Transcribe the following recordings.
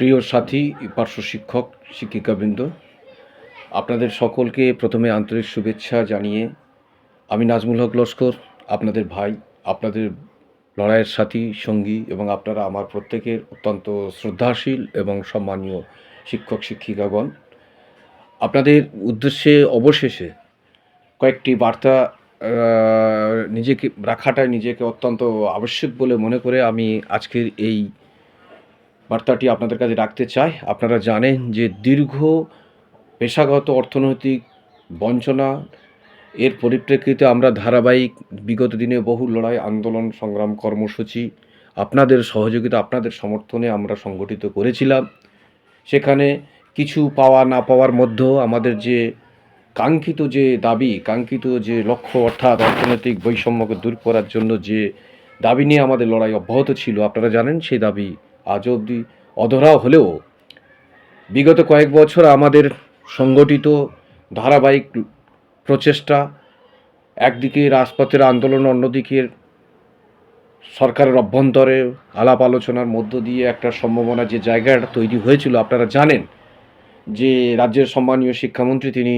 প্রিয় সাথী, পার্শ্ব শিক্ষক, শিক্ষিকাবৃন্দ, আপনাদের সকলকে প্রথমে আন্তরিক শুভেচ্ছা জানিয়ে আমি নাজমুল হক লস্কর, আপনাদের ভাই, আপনাদের লড়াইয়ের সাথী, সঙ্গী এবং আপনারা আমার প্রত্যেকের অত্যন্ত শ্রদ্ধাশীল এবং সম্মানীয় শিক্ষক, শিক্ষিকাগণ। আপনাদের উদ্দেশ্যে অবশেষে কয়েকটি বার্তা নিজেকে, রাখাটা নিজেকে অত্যন্ত আবশ্যক বলে মনে করে আমি আজকের এই বার্তাটি আপনাদের কাছে রাখতে চাই। আপনারা জানেন যে দীর্ঘ পেশাগত অর্থনৈতিক বঞ্চনা, এর পরিপ্রেক্ষিতে আমরা ধারাবাহিক, বিগত দিনে বহু লড়াই, আন্দোলন, সংগ্রাম, কর্মসূচি আপনাদের সহযোগিতা, আপনাদের সমর্থনে আমরা সংগঠিত করেছিলাম। সেখানে কিছু পাওয়া, না পাওয়ার মধ্যেও আমাদের যে কাঙ্ক্ষিত যে দাবি, কাঙ্ক্ষিত যে লক্ষ্য অর্থাৎ অর্থনৈতিক বৈষম্যকে দূর করার জন্য যে দাবি নিয়ে আমাদের লড়াই অব্যাহত ছিল, আপনারা জানেন সেই দাবি আজও অবধি অধরা হলেও বিগত কয়েক বছর আমাদের সংগঠিত ধারাবাহিক প্রচেষ্টা, একদিকে রাজপথের আন্দোলন, অন্যদিকে সরকারের অভ্যন্তরে আলাপ আলোচনার মধ্য দিয়ে একটা সম্ভাবনা যে জায়গাটা তৈরি হয়েছিল, আপনারা জানেন যে রাজ্যের সম্মানীয় শিক্ষামন্ত্রী তিনি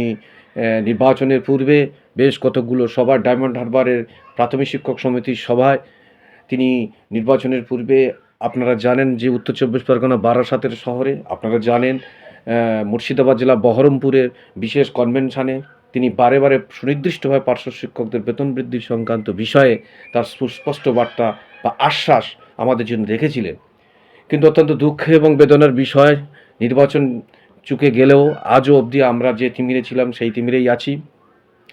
নির্বাচনের পূর্বে বেশ কতগুলো সভা, ডায়মন্ড হারবারের প্রাথমিক শিক্ষক সমিতির সভায় তিনি নির্বাচনের পূর্বে আপনারা জানেন যে উত্তর চব্বিশ পরগনা বারাসাতের শহরে, আপনারা জানেন মুর্শিদাবাদ জেলা বহরমপুরের বিশেষ কনভেনশনে তিনি বারে বারে সুনির্দিষ্টভাবে পার্শ্ব শিক্ষকদের বেতন বৃদ্ধি সংক্রান্ত বিষয়ে তার সুস্পষ্ট বার্তা বা আশ্বাস আমাদের জন্য রেখেছিলেন। কিন্তু অত্যন্ত দুঃখ এবং বেদনার বিষয়, নির্বাচন চুকে গেলেও আজও অবধি আমরা যে তিমিরে ছিলাম, সেই তিমিরেই আছি।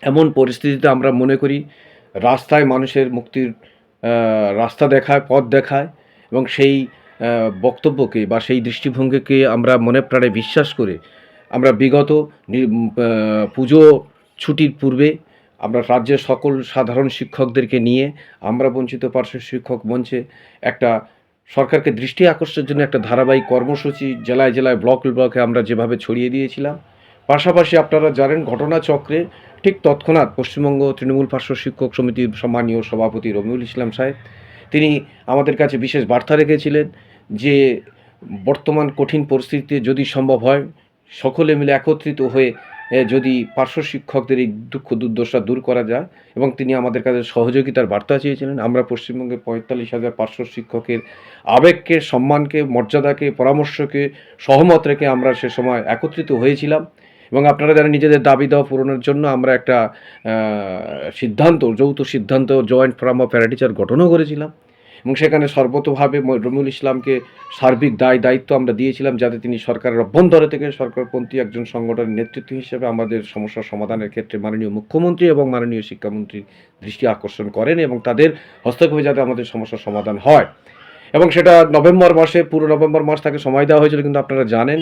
এমন পরিস্থিতিতে আমরা মনে করি, রাস্তায় মানুষের মুক্তির রাস্তা দেখায়, পথ দেখায় এবং সেই বক্তব্যকে বা সেই দৃষ্টিভঙ্গিকে আমরা মনে প্রাণে বিশ্বাস করে আমরা বিগত পুজো ছুটির পূর্বে আমরা রাজ্যের সকল সাধারণ শিক্ষকদেরকে নিয়ে আমরা বঞ্চিত পার্শ্ব শিক্ষক মঞ্চে একটা সরকারকে দৃষ্টি আকর্ষণের জন্য একটা ধারাবাহিক কর্মসূচি জেলায় জেলায় ব্লক ব্লকে আমরা যেভাবে ছড়িয়ে দিয়েছিলাম। পাশাপাশি আপনারা জানেন ঘটনাচক্রে ঠিক তৎক্ষণাৎ পশ্চিমবঙ্গ তৃণমূল পার্শ্ব শিক্ষক সমিতির সম্মানীয় সভাপতি রবিউল ইসলাম সাহেব তিনি আমাদের কাছে বিশেষ বার্তা রেখেছিলেন যে বর্তমান কঠিন পরিস্থিতিতে যদি সম্ভব হয়, সকলে মিলে একত্রিত হয়ে যদি পার্শ্ব শিক্ষকদের এই দুঃখ দুর্দশা দূর করা যায় এবং তিনি আমাদের কাছে সহযোগিতার বার্তা চেয়েছিলেন, আমরা পশ্চিমবঙ্গে পঁয়তাল্লিশ হাজার পার্শ্ব শিক্ষকের আবেগকে, সম্মানকে, মর্যাদাকে, পরামর্শকে, সহমত রেখে আমরা সে সময় একত্রিত হয়েছিলাম। এবং আপনারা জানেন নিজেদের দাবি দেওয়া পূরণের জন্য আমরা একটা সিদ্ধান্ত, যৌথ সিদ্ধান্ত জয়েন্ট ফোরাম অফ প্যারাটিচার গঠনও করেছিলাম। এবং সেখানে সর্বতভাবে রমিউল ইসলামকে সার্বিক দায়, দায়িত্ব আমরা দিয়েছিলাম যাতে তিনি সরকারের অভ্যন্তরে থেকে সরকারপন্থী একজন সংগঠনের নেতৃত্ব হিসেবে আমাদের সমস্যা সমাধানের ক্ষেত্রে মাননীয় মুখ্যমন্ত্রী এবং মাননীয় শিক্ষামন্ত্রীর দৃষ্টি আকর্ষণ করেন এবং তাদের হস্তক্ষেপে যাতে আমাদের সমস্যার সমাধান হয়। এবং সেটা নভেম্বর মাসে, পুরো নভেম্বর মাস তাকে সময় দেওয়া হয়েছিল, কিন্তু আপনারা জানেন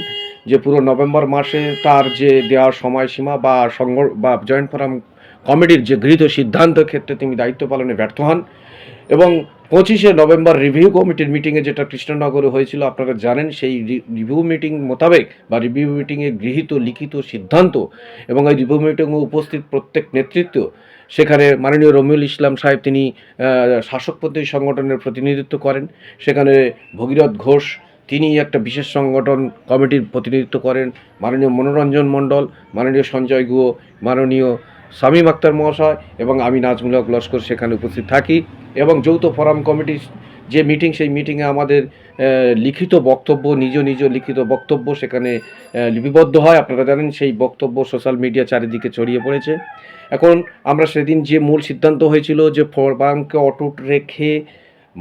যে পুরো নভেম্বর মাসে তার যে দেওয়ার সময়সীমা বা সংঘ বা জয়েন্ট ফোরাম কমিটির যে গৃহীত সিদ্ধান্তের ক্ষেত্রে তিনি দায়িত্ব পালনে ব্যর্থ হন এবং পঁচিশে নভেম্বর রিভিউ কমিটির মিটিংয়ে যেটা কৃষ্ণনগরে হয়েছিল আপনারা জানেন সেই রিভিউ মিটিং মোতাবেক বা রিভিউ মিটিংয়ে গৃহীত লিখিত সিদ্ধান্ত এবং এই রিভিউ মিটিংয়ে উপস্থিত প্রত্যেক নেতৃত্ব সেখানে মাননীয় রমিউল ইসলাম সাহেব তিনি আহ, শাসকপন্থী সংগঠনের প্রতিনিধিত্ব করেন। সেখানে ভগীরথ ঘোষ তিনি একটা বিশেষ সংগঠন কমিটির প্রতিনিধিত্ব করেন। মাননীয় মনোরঞ্জন মণ্ডল মাননীয় সঞ্জয় গুহ মাননীয় শামীম আক্তার মহাশয় এবং আমি নাজমুলক লস্কর সেখানে উপস্থিত থাকি এবং যৌথ ফোরাম কমিটির যে মিটিং, সেই মিটিংয়ে আমাদের লিখিত বক্তব্য, নিজ নিজ লিখিত বক্তব্য সেখানে লিপিবদ্ধ হয়। আপনারা জানেন সেই বক্তব্য সোশ্যাল মিডিয়া চারিদিকে ছড়িয়ে পড়েছে। এখন আমরা সেদিন যে মূল সিদ্ধান্ত হয়েছিল যে ফোরামকে অটুট রেখে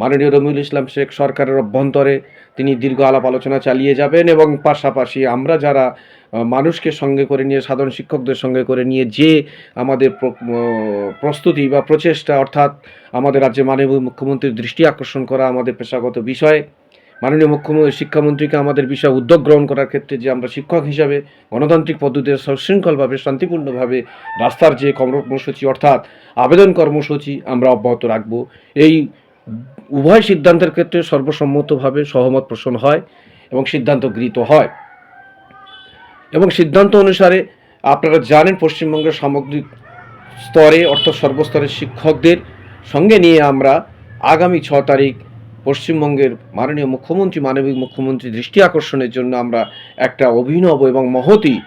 মাননীয় রমিউল ইসলাম শেখ সরকারের অভ্যন্তরে তিনি দীর্ঘ আলাপ আলোচনা চালিয়ে যাবেন এবং পাশাপাশি আমরা যারা মানুষকে সঙ্গে করে নিয়ে, সাধারণ শিক্ষকদের সঙ্গে করে নিয়ে যে আমাদের প্রস্তুতি বা প্রচেষ্টা, অর্থাৎ আমাদের রাজ্যে মাননীয় মুখ্যমন্ত্রীর দৃষ্টি আকর্ষণ করা আমাদের পেশাগত বিষয়ে, মাননীয় মুখ্যমন্ত্রী, শিক্ষামন্ত্রীকে আমাদের বিষয়ে উদ্যোগ গ্রহণ করার ক্ষেত্রে যে আমরা শিক্ষক হিসাবে গণতান্ত্রিক পদ্ধতিতে সশৃঙ্খলভাবে, শান্তিপূর্ণভাবে রাস্তার যে কর্মসূচি, অর্থাৎ আবেদন কর্মসূচি আমরা অব্যাহত রাখব। এই উভয় সিদ্ধান্তের ক্ষেত্রে সর্বসম্মতভাবে সহমত পোষণ হয় এবং সিদ্ধান্ত গৃহীত হয়। এবং সিদ্ধান্ত অনুসারে আপনারা জানেন পশ্চিমবঙ্গের সামগ্রিক স্তরে অর্থাৎ সর্বস্তরের শিক্ষকদের সঙ্গে নিয়ে আমরা আগামী ছ তারিখ পশ্চিমবঙ্গের মাননীয় মুখ্যমন্ত্রী, মানবিক মুখ্যমন্ত্রী দৃষ্টি আকর্ষণের জন্য আমরা একটা অভিনব এবং মহতি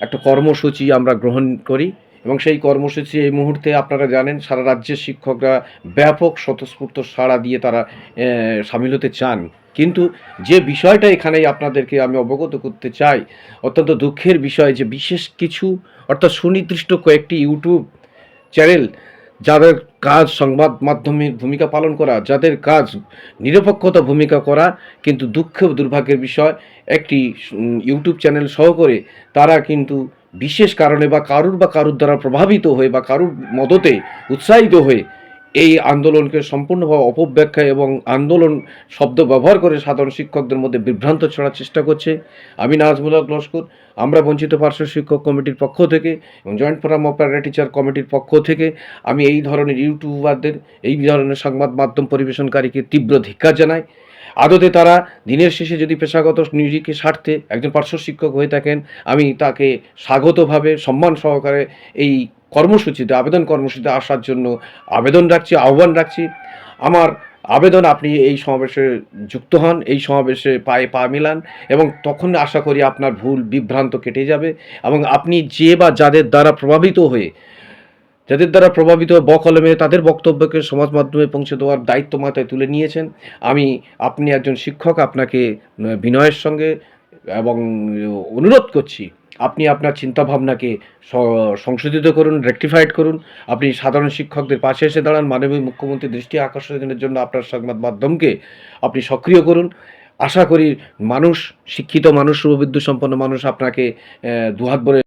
একটা কর্মসূচি আমরা গ্রহণ করি। এবং সেই কর্মসূচি এই মুহূর্তে আপনারা জানেন, সারা রাজ্যের শিক্ষকরা ব্যাপক স্বতঃস্ফূর্ত সাড়া দিয়ে তারা সামিল হতে চান। কিন্তু যে বিষয়টা এখানেই আপনাদেরকে আমি অবগত করতে চাই, অত্যন্ত দুঃখের বিষয় যে বিশেষ কিছু, অর্থাৎ সুনির্দিষ্ট কয়েকটি ইউটিউব চ্যানেল, যাদের কাজ সংবাদ মাধ্যমের ভূমিকা পালন করা, যাদের কাজ নিরপেক্ষতা ভূমিকা করা, কিন্তু দুঃখ দুর্ভাগ্যের বিষয়, একটি ইউটিউব চ্যানেল সহ করে তারা কিন্তু বিশেষ কারণে বা কারুর বা কারুর দ্বারা প্রভাবিত হয়ে বা কারুর মদতে উৎসাহিত হয়ে এই আন্দোলনকে সম্পূর্ণভাবে অপব্যাখ্যা এবং আন্দোলন শব্দ ব্যবহার করে সাধারণ শিক্ষকদের মধ্যে বিভ্রান্ত ছড়ার চেষ্টা করছে। আমি নাজমুলক লস্কর, আমরা বঞ্চিত পার্শ্ব শিক্ষক কমিটির পক্ষ থেকে এবং জয়েন্ট ফোরাম প্যারা টিচার কমিটির পক্ষ থেকে আমি এই ধরনের ইউটিউবারদের, এই ধরনের সংবাদ মাধ্যম পরিবেশনকারীকে তীব্র ধিক্কার জানাই। আদতে তারা দিনের শেষে যদি পেশাগত নিজেকে স্বার্থে একজন পার্শ্ব শিক্ষক হয়ে থাকেন, আমি তাকে স্বাগতভাবে সম্মান সহকারে এই কর্মসূচিতে, আবেদন কর্মসূচিতে আসার জন্য আবেদন রাখছি, আহ্বান রাখছি। আমার আবেদন আপনি এই সমাবেশে যুক্ত হন, এই সমাবেশে পায়ে পা মেলান এবং তখন আশা করি আপনার ভুল বিভ্রান্ত কেটে যাবে এবং আপনি যে বা যাদের দ্বারা প্রভাবিত হয়ে যাদের দ্বারা প্রভাবিত বকলমে তাদের বক্তব্যকে সমাজ মাধ্যমে পৌঁছে দেওয়ার দায়িত্ব মাথায় তুলে নিয়েছেন। আমি, আপনি একজন শিক্ষক, আপনাকে বিনয়ের সঙ্গে এবং অনুরোধ করছি, আপনি আপনার চিন্তাভাবনাকে সংশোধিত করুন, রেকটিফাইড করুন। আপনি সাধারণ শিক্ষকদের পাশে এসে দাঁড়ান, মাননীয় মুখ্যমন্ত্রী দৃষ্টি আকর্ষণের জন্য আপনার সংবাদ মাধ্যমকে আপনি সক্রিয় করুন। আশা করি মানুষ, শিক্ষিত মানুষ শুভবিদ্যুৎ সম্পন্ন মানুষ আপনাকে দুহাত ভরে